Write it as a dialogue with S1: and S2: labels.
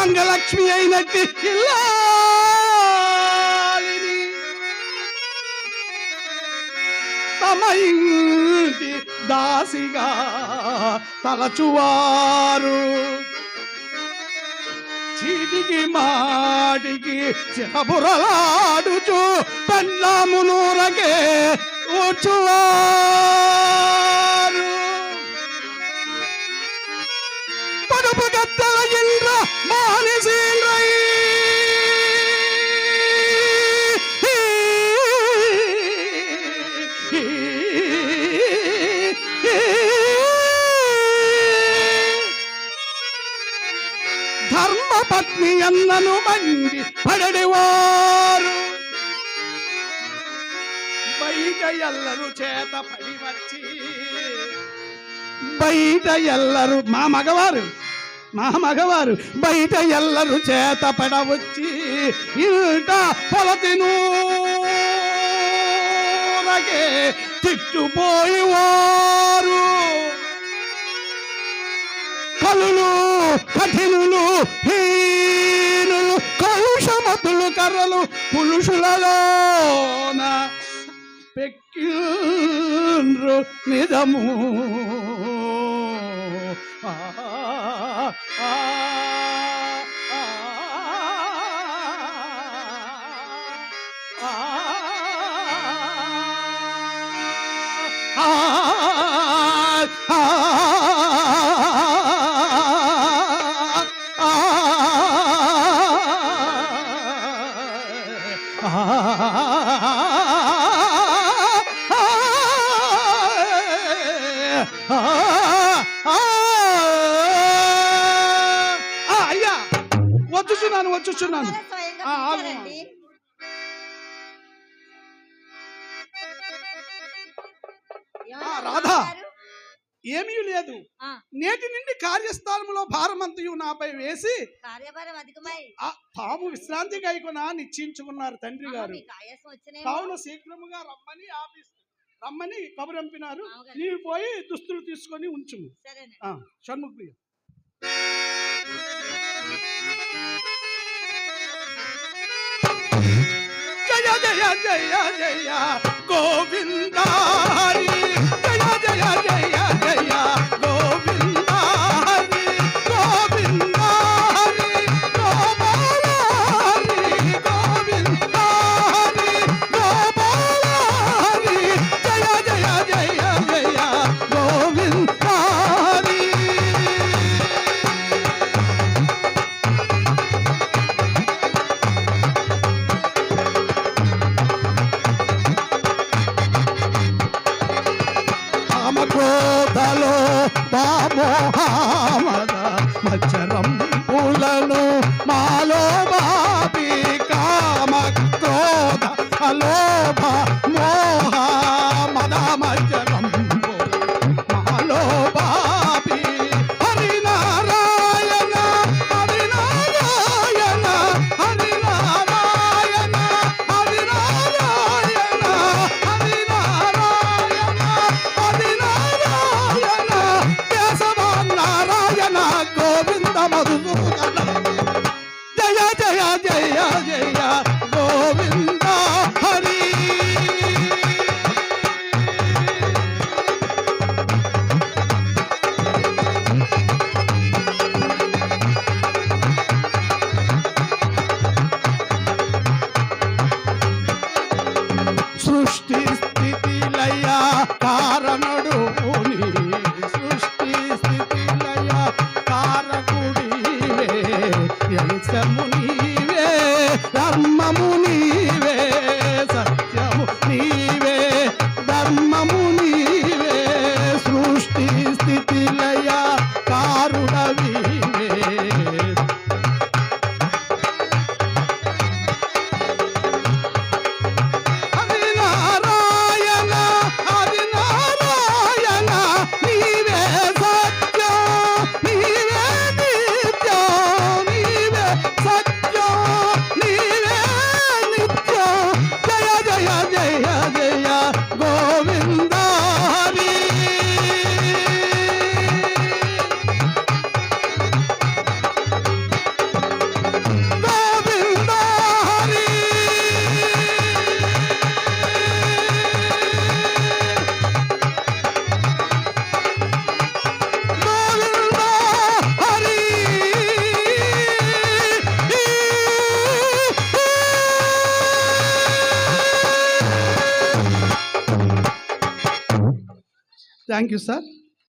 S1: మాంగలక్ష్మి అయినట్టి ఇల్లాలిని దాసిగా తలచువారు. చీటికి మాటికి చిరబురలాడుచు పెళ్ళామునూరకే వచ్చువారు పడుపు గద్దల ఇల్లు మానసీంద్రై ధర్మపత్ని అన్నను మండి పడడివారు బయట ఎల్లరు చేత పడి వచ్చి బయట ఎల్లరు మా మగవారు బయట ఎల్లరు చేత పడవచ్చి ఇంట పొలతిను. తిట్టుపోయేవారు కలులు కఠినులు హీనులు కౌశమతులు కర్రలు పురుషులలోన పెక్కిండ్రు నిజము. ఆ, ఆ, వచ్చుచున్నాను వచ్చుచున్నాను.
S2: ఏమన్నా
S1: ఆ, రాధా. ఏమీ లేదు. నేటి నుండి కార్యస్థానములో భారమంతయు నాపై వేసి తాము విశ్రాంతి కైకొన నిశ్చయించుకున్నారు తండ్రి గారు. కావున శీఘ్రముగా రమ్మని ఆఫీస్ రమ్మని కబురంపినారు. నీవు పోయి దుస్తులు తీసుకొని ఉంచుము షణ్ముఖ ప్రియ జయ జయ జయ జయ గోవిందారి মধুমুখ தேங்க்யூ சார்